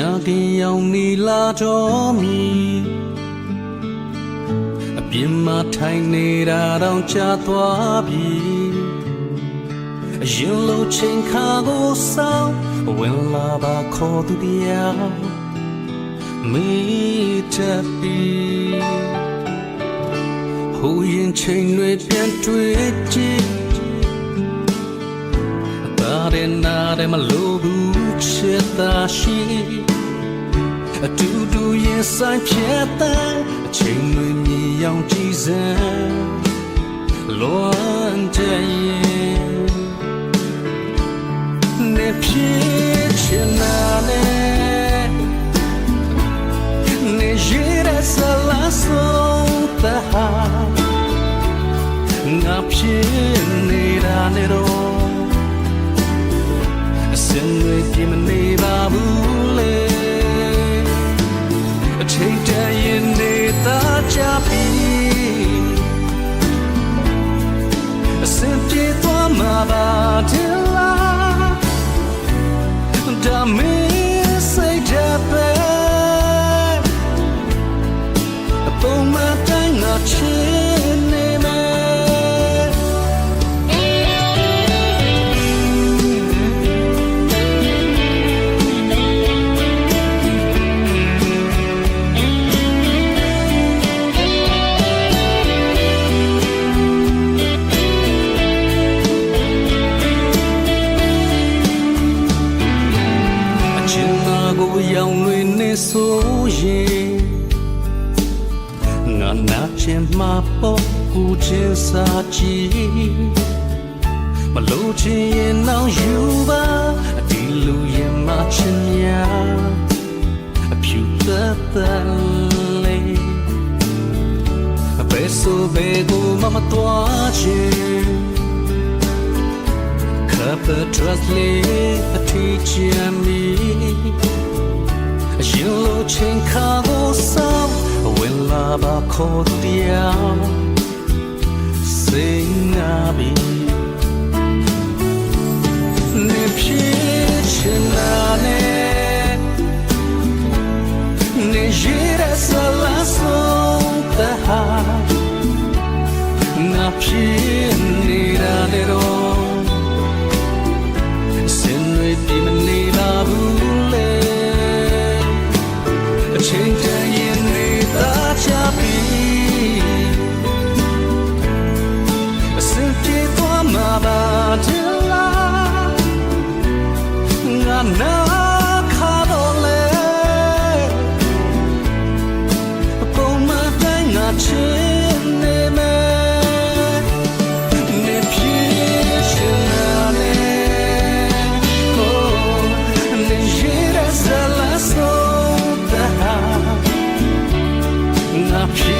ကြာကင်ရောက်နေလာတော့မီအပြင်းမထိုင်နေတာတော့ကြာသွားပြီအရင်လိုချိန်ခါကိုစောင်းဝင်လာပါခေါ်သူတရားမေးတတ်ပြီဟိုရင်ချိန်တွေပြန်တွေ့ကြည့်တာတဲ့နာတဲ့မလို ဘူးချစ်တာရှိအတူတူရင်ဆိုင်ဖြစ်တဲ့အချိန်တွေမြည်ရောင်ကြည်စမ်းလွန်တဲ့ရင်နေဖြစ်ချင်နာနဲ့နေရတဲ့ဆလာဆုံး င်တွေပြမနေပါဘူးလေအချိန်တန်ရင်နေတာကြပြီအစင်ပြေသွားမှာပါ ဆိုရင်ငါနာချင်မှာပေါ့ကိုချင်စာကြည့်မလို့ချင်ရင်နောက်ယူပါဒီလူရင်မချင်များအဖြူသက်သက်လေးအပဲဆိုဘေကိုမမတော်ချင် Cup trust me a teacher me အရင်လိုချိန်ခါကိုစောင်းဝင်လာပါခေါ်တရားစိတ်နာပြီနေဖြစ်ချင်လာနေနေရတဲ့ဆလာဆုံးတဟာငါဖြစ် နာခါတော့လေပုံမှန်တိုင်းငါချင်နေမယ်နေပြေရှင်နာလေကိုနေရတဲ့ဆလာဆိုတာငါပြေ